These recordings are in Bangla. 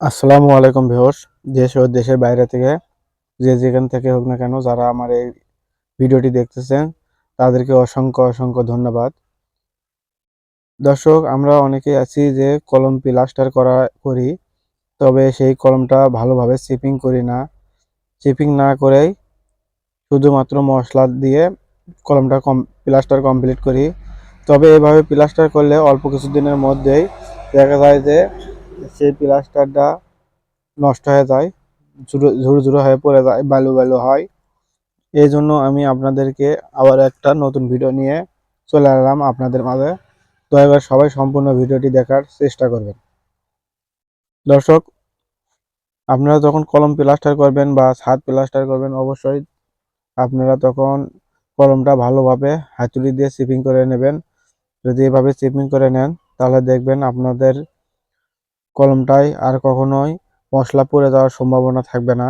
আসসালামু আলাইকুম ভিউয়ার্স, দেশ ও দেশের বাইরে থেকে যে যেখান থেকে হোক না কেন যারা আমার এই ভিডিওটি দেখতেছেন, তাদেরকে অসংখ্য অসংখ্য ধন্যবাদ। দর্শক, আমরা অনেকে আছি যে কলম প্লাস্টার করা করি, তবে সেই কলমটা ভালোভাবে চিপিং করি না। চিপিং না করেই শুধুমাত্র মশলা দিয়ে কলমটা কম প্লাস্টার কমপ্লিট করি। তবে এভাবে প্লাস্টার করলে অল্প কিছুদিনের মধ্যেই দেখা যায় যে সেই প্লাস্টারটা নষ্ট হয়ে যায়, ঝুরো ঝুরো হয়ে পড়ে যায়, বালু বালু হয়। এই জন্য আমি আপনাদেরকে আবার একটা নতুন ভিডিও নিয়ে চলে এলাম আপনাদের মাঝে। দয়া সবাই সম্পূর্ণ ভিডিওটি দেখার চেষ্টা করবেন। দর্শক, আপনারা যখন কলম প্লাস্টার করবেন বা ছাদ প্লাস্টার করবেন, অবশ্যই আপনারা তখন কলমটা ভালোভাবে হাতুড়ি দিয়ে চিপিং করে নেবেন। যদি এভাবে চিপিং করে নেন, তাহলে দেখবেন আপনাদের কলমটায় আর কখনোই মশলা পড়ে যাওয়ার সম্ভাবনা থাকবে না।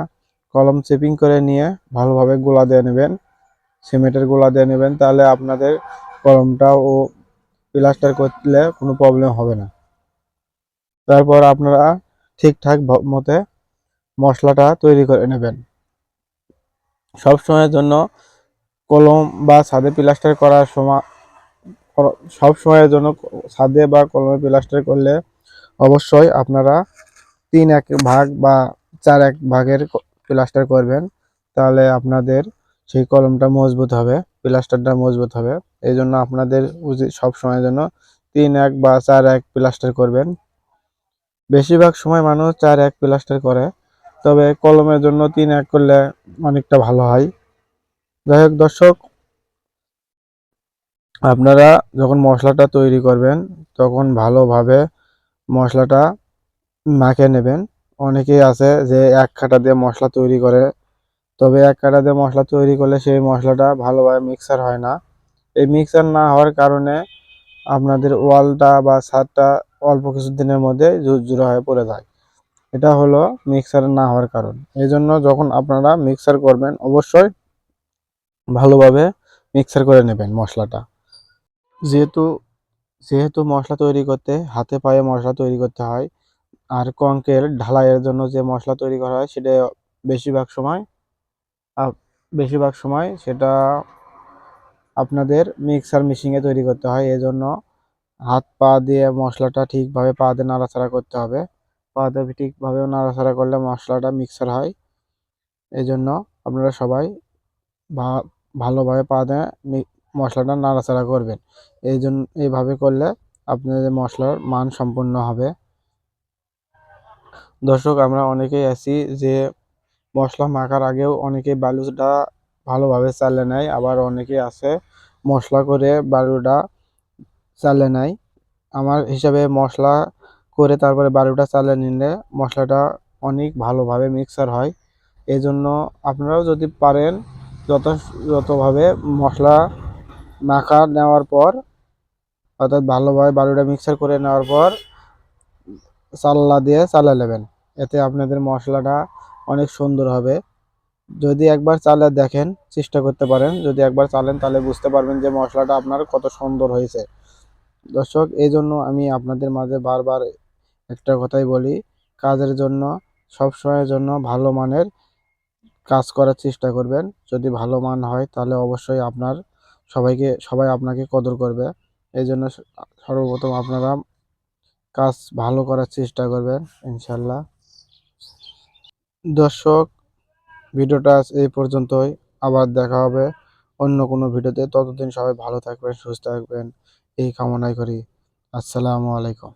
কলম চেপিং করে নিয়ে ভালোভাবে গোলা দিয়ে নেবেন। সিমেন্টের গোলা দিয়ে নেবেন, তাহলে আপনাদের কলমটা ও প্লাস্টার করলে কোনো প্রবলেম হবে না। তারপর আপনারা ঠিকঠাক মতে মশলাটা তৈরি করে নেবেন। সব সময়ের জন্য কলম বা ছাদে প্লাস্টার করার সময় সব সময়ের জন্য ছাদে বা কলমে প্লাস্টার করলে অবশ্যই আপনারা তিন এক ভাগ বা চার এক ভাগের প্লাস্টার করবেন, তাহলে আপনাদের সেই কলমটা মজবুত হবে প্লাস্টারটা মজবুত হবে। এই জন্য আপনাদের উচিত সব সময়ের জন্য তিন এক বা চার এক প্লাস্টার করবেন। বেশিরভাগ সময় মানুষ চার এক প্লাস্টার করে, তবে কলমের জন্য তিন এক করলে অনেকটা ভালো হয়। যাই হোক দর্শক, আপনারা যখন মশলাটা তৈরি করবেন, তখন ভালোভাবে মশলাটা মাখে নেবেন। অনেকেই আছে যে এক কাটা দিয়ে মশলা তৈরি করে, তবে এক কাটা দিয়ে মশলা তৈরি করলে সেই মশলাটা ভালোভাবে মিক্সার হয় না। এই মিক্সার না হওয়ার কারণে আপনাদের ওয়ালটা বা ছাদটা অল্প কিছু দিনের মধ্যে ঝুরঝুরা হয়ে পড়ে যায়। এটা হলো মিক্সার না হওয়ার কারণ। এই জন্য যখন আপনারা মিক্সার করবেন, অবশ্যই ভালোভাবে মিক্সার করে নেবেন মশলাটা। যেহেতু যেহেতু মশলা তৈরি করতে, হাতে পায়ে মশলা তৈরি করতে হয়, আর কঙ্কের ঢালাইয়ের জন্য যে মশলা তৈরি করা হয়, সেটা বেশিরভাগ সময় বেশিরভাগ সময় সেটা আপনাদের মিক্সার মেশিনে তৈরি করতে হয়। এজন্য হাত পা দিয়ে মশলাটা ঠিকভাবে পা দিয়ে নাড়াচাড়া করতে হবে। পা দিয়ে ঠিকভাবে নাড়াচাড়া করলে মশলাটা মিক্সার হয়। এই জন্য আপনারা সবাই ভালোভাবে পা দিয়ে মশলাটা নাড়াচাড়া করবেন। এই জন্য এইভাবে করলে আপনাদের মশলার মান সম্পূর্ণ হবে। দর্শক, আমরা অনেকেই আছি যে মশলা মাখার আগেও অনেকে বালুটা ভালোভাবে চালে নেয় আবার অনেকে আছে মশলা করে বালুটা চালে নেয় আমার হিসাবে মশলা করে তারপরে বালুটা চালে নিলে মশলাটা অনেক ভালোভাবে মিক্সার হয়। এই জন্য আপনারাও যদি পারেন যত যতভাবে মশলা মাখা নেওয়ার পর, অর্থাৎ ভালোভাবে বালুটা মিক্সার করে নেওয়ার পর চাল্লা দিয়ে চালা নেবেন। এতে আপনাদের মশলাটা অনেক সুন্দর হবে। যদি একবার চালে দেখেন, চেষ্টা করতে পারেন। যদি একবার চালেন, তাহলে বুঝতে পারবেন যে মশলাটা আপনার কত সুন্দর হয়েছে। দর্শক, এই জন্য আমি আপনাদের মাঝে বারবার একটা কথাই বলি, কাজের জন্য, সব সময়ের জন্য ভালো মানের কাজ করার চেষ্টা করবেন। যদি ভালো মান হয়, তাহলে অবশ্যই আপনার সবাইকে, সবাই আপনাকে কদর করবে। এই জন্য সর্বপ্রথম আপনারা কাজ ভালো করার চেষ্টা করবেন, ইনশাল্লাহ। দর্শক, ভিডিওটা এই পর্যন্তই। আবার দেখা হবে অন্য কোনো ভিডিওতে। ততদিন সবাই ভালো থাকবেন, সুস্থ থাকবেন। এই কামনাই করি। আসসালামু আলাইকুম।